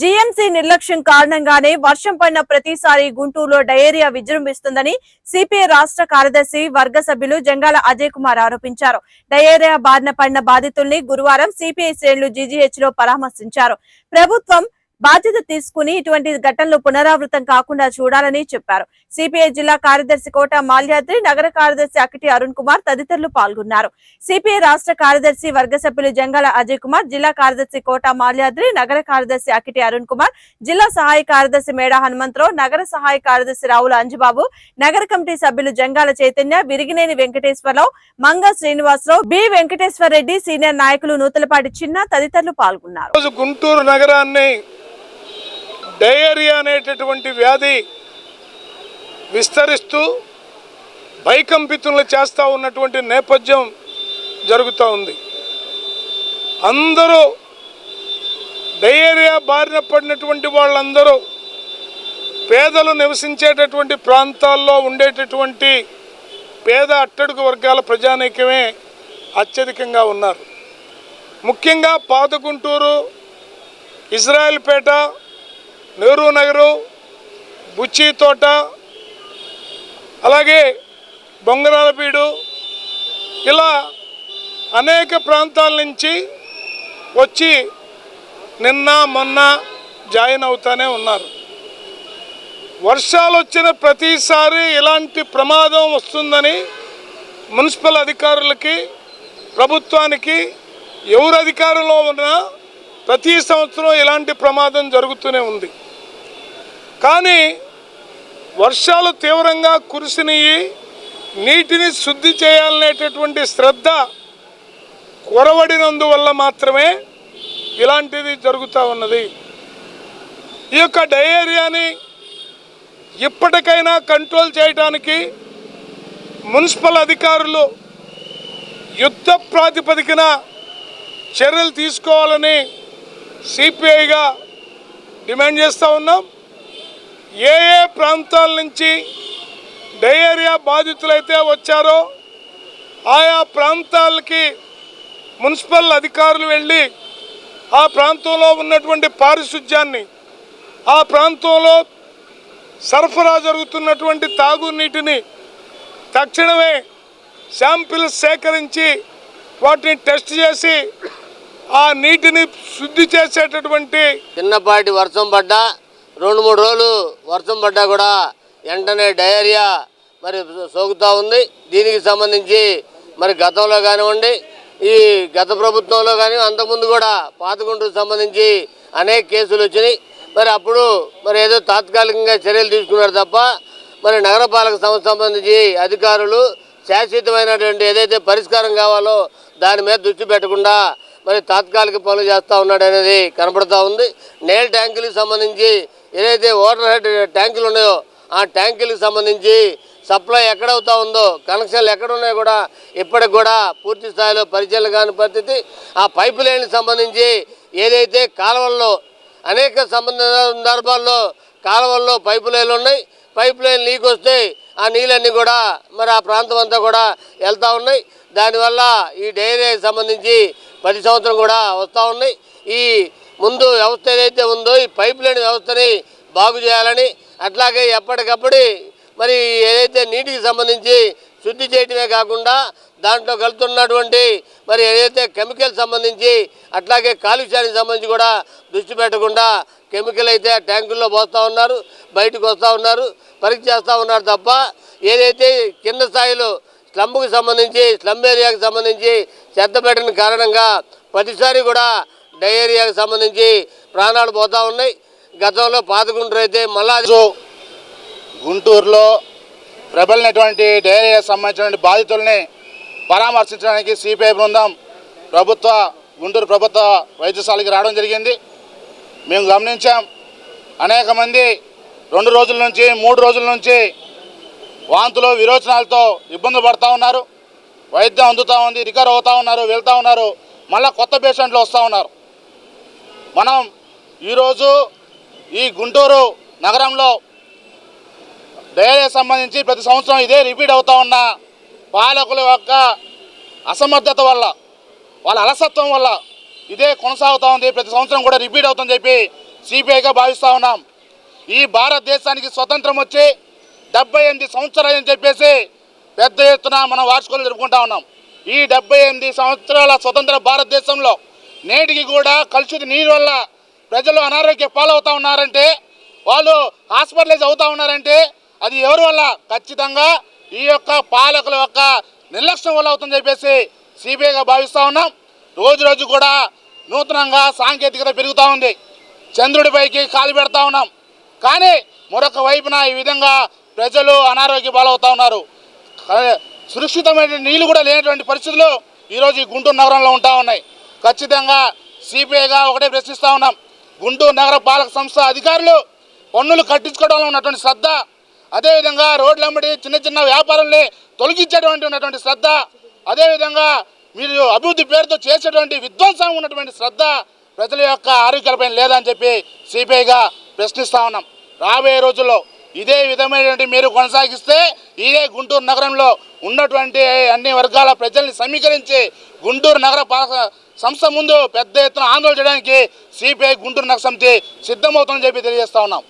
GMC నిర్లక్ష్యం కారణంగానే వర్షం పడిన ప్రతిసారి గుంటూరులో డయేరియా విజృంభిస్తుందని సిపిఐ రాష్ట్ర కార్యదర్శి వర్గ సభ్యులు జంగాల అజయ్ కుమార్ ఆరోపించారు. డయేరియా బారిన పడిన బాధితుల్ని గురువారం సిపిఐ శ్రేణులు జీజీహెచ్లో పరామర్శించారు. ప్రభుత్వం బాధ్యత తీసుకుని ఇటువంటి ఘటనలు పునరావృతం కాకుండా చూడాలని చెప్పారు. సిపిఐ జిల్లా కార్యదర్శి కోట మాల్యాద్రి నగర కార్యదర్శి అకిటి అరుణ్ కుమార్ తదితరులు పాల్గొన్నారు. సిపిఐ రాష్ట్ర కార్యదర్శి వర్గ సభ్యులు జంగాల అజయ్ కుమార్ జిల్లా కార్యదర్శి కోట మాల్యాద్రి నగర కార్యదర్శి అకిటి అరుణ్ కుమార్ జిల్లా సహాయ కార్యదర్శి మేడా హనుమంతరావు నగర సహాయ కార్యదర్శి రావుల అంజుబాబు నగర కమిటీ సభ్యులు జంగాల చైతన్య విరిగినేని వెంకటేశ్వరరావు మంగ శ్రీనివాసరావు బి వెంకటేశ్వర రెడ్డి సీనియర్ నాయకులు నూతలపాటి చిన్న తదితరులు పాల్గొన్నారు. గుంటూరు నగరాన్ని డయేరియా అనేటటువంటి వ్యాధి విస్తరిస్తూ భయకంపితులు చేస్తూ ఉన్నటువంటి నేపథ్యం జరుగుతూ ఉంది. అందరూ డయేరియా బారిన పడినటువంటి వాళ్ళందరూ పేదలు నివసించేటటువంటి ప్రాంతాల్లో ఉండేటటువంటి పేద అట్టడుగు వర్గాల ప్రజానీకమే అత్యధికంగా ఉన్నారు. ముఖ్యంగా పాత గుంటూరు ఇజ్రాయెల్పేట నెహ్రూ నగరు బుచ్చి తోట అలాగే బొంగరాలపీడు ఇలా అనేక ప్రాంతాల నుంచి వచ్చి నిన్న మొన్న జాయిన్ అవుతానే ఉన్నారు. వర్షాలు వచ్చిన ప్రతిసారి ఇలాంటి ప్రమాదం వస్తుందని మున్సిపల్ అధికారులకి ప్రభుత్వానికి ఎవరు అధికారంలో ఉన్నా ప్రతి సంవత్సరం ఇలాంటి ప్రమాదం జరుగుతూనే ఉంది. కానీ వర్షాలు తీవ్రంగా కురిసినవి నీటిని శుద్ధి చేయాలనేటటువంటి శ్రద్ధ కొరవడినందువల్ల మాత్రమే ఇలాంటిది జరుగుతూ ఉన్నది. ఈ యొక్క డయేరియాని ఇప్పటికైనా కంట్రోల్ చేయడానికి మున్సిపల్ అధికారులు యుద్ధ ప్రాతిపదికన చర్యలు తీసుకోవాలని సిపిఐగా డిమాండ్ చేస్తూ ఉన్నాం. ఏ ఏ ప్రాంతాల నుంచి డయేరియా బాధితులైతే వచ్చారో ఆయా ప్రాంతాలకి మున్సిపల్ అధికారులు వెళ్ళి ఆ ప్రాంతంలో ఉన్నటువంటి పారిశుధ్యాన్ని ఆ ప్రాంతంలో సరఫరా జరుగుతున్నటువంటి తాగునీటిని తక్షణమే శాంపిల్స్ సేకరించి వాటిని టెస్ట్ చేసి ఆ నీటిని శుద్ధి చేసేటటువంటి చిన్నపాటి వర్షం పడ్డా రెండు మూడు రోజులు వర్షం పడ్డా కూడా వెంటనే డయేరియా మరి సోకుతూ ఉంది. దీనికి సంబంధించి మరి గతంలో కానివ్వండి ఈ గత ప్రభుత్వంలో కానీ అంతకుముందు కూడా పాతగుంటకు సంబంధించి అనేక కేసులు వచ్చినాయి. మరి అప్పుడు మరి ఏదో తాత్కాలికంగా చర్యలు తీసుకున్నారు తప్ప మరి నగరపాలక సంస్థ సంబంధించి అధికారులు శాశ్వతమైనటువంటి ఏదైతే పరిష్కారం కావాలో దాని మీద దృష్టి పెట్టకుండా మరి తాత్కాలిక పనులు చేస్తూ ఉన్నాడు అనేది కనపడుతూ ఉంది. నేల ట్యాంకులకు సంబంధించి ఏదైతే వాటర్ హెడ్ ట్యాంకులు ఉన్నాయో ఆ ట్యాంకులకు సంబంధించి సప్లై ఎక్కడవుతా ఉందో కనెక్షన్లు ఎక్కడ ఉన్నాయో కూడా ఇప్పటికి కూడా పూర్తి స్థాయిలో పరిచయం కాని పరిస్థితి. ఆ పైపు లైన్కి సంబంధించి ఏదైతే కాలువల్లో అనేక సంబంధ సందర్భాల్లో కాలువల్లో పైపు లైన్లు ఉన్నాయి. పైప్ లైన్ లీక్ వస్తే ఆ నీళ్ళన్నీ కూడా మరి ఆ ప్రాంతం అంతా కూడా వెళ్తూ ఉన్నాయి. దానివల్ల ఈ డైరీకి సంబంధించి ప్రతి సంవత్సరం కూడా వస్తూ ఉన్నాయి. ఈ ముందు వ్యవస్థ ఏదైతే ఉందో ఈ పైప్ లైన్ వ్యవస్థని బాగు చేయాలని అట్లాగే ఎప్పటికప్పుడు మరి ఏదైతే నీటికి సంబంధించి శుద్ధి చేయటమే కాకుండా దాంట్లో కలుతున్నటువంటి మరి ఏదైతే కెమికల్ సంబంధించి అట్లాగే కాలుష్యానికి సంబంధించి కూడా దృష్టి పెట్టకుండా కెమికల్ అయితే ట్యాంకుల్లో పోస్తూ ఉన్నారు బయటకు వస్తూ ఉన్నారు పరీక్ష చేస్తూ ఉన్నారు తప్ప ఏదైతే కింద స్థాయిలో స్లమ్కి సంబంధించి స్లమ్ ఏరియాకు సంబంధించి చెత్త పెట్టిన కారణంగా ప్రతిసారి కూడా డయేరియాకి సంబంధించి ప్రాణాలు పోతూ ఉన్నాయి. గతంలో పాతగుంటూరు అయితే మళ్ళా గుంటూరులో ప్రబలినటువంటి డైరియా సంబంధించినటువంటి బాధితుల్ని పరామర్శించడానికి సిపిఐ బృందం ప్రభుత్వ గుంటూరు ప్రభుత్వ వైద్యశాలకి రావడం జరిగింది. మేము గమనించాం. అనేక మంది రెండు రోజుల నుంచి మూడు రోజుల నుంచి వాంతులు విరోచనాలతో ఇబ్బందులు పడుతూ ఉన్నారు. వైద్యం అందుతూ ఉంది రికవర్ అవుతూ ఉన్నారు వెళ్తూ ఉన్నారు. మళ్ళీ కొత్త పేషెంట్లు వస్తూ ఉన్నారు. మనం ఈరోజు ఈ గుంటూరు నగరంలో డైరియా సంబంధించి ప్రతి సంవత్సరం ఇదే రిపీట్ అవుతూ ఉన్న పాలకుల యొక్క అసమర్థత వల్ల వాళ్ళ అలసత్వం వల్ల ఇదే కొనసాగుతూ ఉంది. ప్రతి సంవత్సరం కూడా రిపీట్ అవుతుందని చెప్పి సిపిఐగా భావిస్తూ ఉన్నాం. ఈ భారతదేశానికి స్వతంత్రం వచ్చి డెబ్బై ఎనిమిది సంవత్సరాలు అని చెప్పేసి పెద్ద ఎత్తున మనం వార్షికోలు జరుపుకుంటా ఉన్నాం. ఈ డెబ్బై ఎనిమిది సంవత్సరాల స్వతంత్ర భారతదేశంలో నేటికి కూడా కలుషిత నీరు వల్ల ప్రజలు అనారోగ్య పాలవుతూ ఉన్నారంటే వాళ్ళు హాస్పిటలైజ్ అవుతూ ఉన్నారంటే అది ఎవరి వల్ల? ఖచ్చితంగా ఈ యొక్క పాలకుల యొక్క నిర్లక్ష్యం వల్ల అవుతుందని చెప్పేసి సిబిఐగా భావిస్తూ ఉన్నాం. రోజు రోజు కూడా నూతనంగా సాంకేతికత పెరుగుతూ ఉంది. చంద్రుడిపైకి కాలు పెడతా ఉన్నాం. కానీ మరొక వైపున ఈ విధంగా ప్రజలు అనారోగ్య పాలవుతూ ఉన్నారు. సురక్షితమైన నీళ్ళు కూడా లేనటువంటి పరిస్థితులు ఈరోజు ఈ గుంటూరు నగరంలో ఉంటా ఉన్నాయి. ఖచ్చితంగా సిపిఐగా ఒకటే ప్రశ్నిస్తూ ఉన్నాం. గుంటూరు నగర పాలక సంస్థ అధికారులు పన్నులు కట్టించుకోవడంలో ఉన్నటువంటి శ్రద్ధ అదేవిధంగా రోడ్లమ్మడి చిన్న చిన్న వ్యాపారాలని తొలగించేటువంటి ఉన్నటువంటి శ్రద్ధ అదేవిధంగా మీరు అభివృద్ధి పేరుతో చేసేటువంటి విధ్వంసం ఉన్నటువంటి శ్రద్ధ ప్రజల యొక్క ఆరోగ్యాలపైన లేదని చెప్పి సిపిఐగా ప్రశ్నిస్తా ఉన్నాం. రాబోయే రోజుల్లో ఇదే విధమైనటువంటి మీరు కొనసాగిస్తే ఇదే గుంటూరు నగరంలో ఉన్నటువంటి అన్ని వర్గాల ప్రజల్ని సమీకరించి గుంటూరు నగర సంస్థ ముందు పెద్ద ఎత్తున ఆందోళన చేయడానికి సిపిఐ గుంటూరు నగర సమితి సిద్ధమవుతుందని చెప్పి తెలియజేస్తా ఉన్నాం.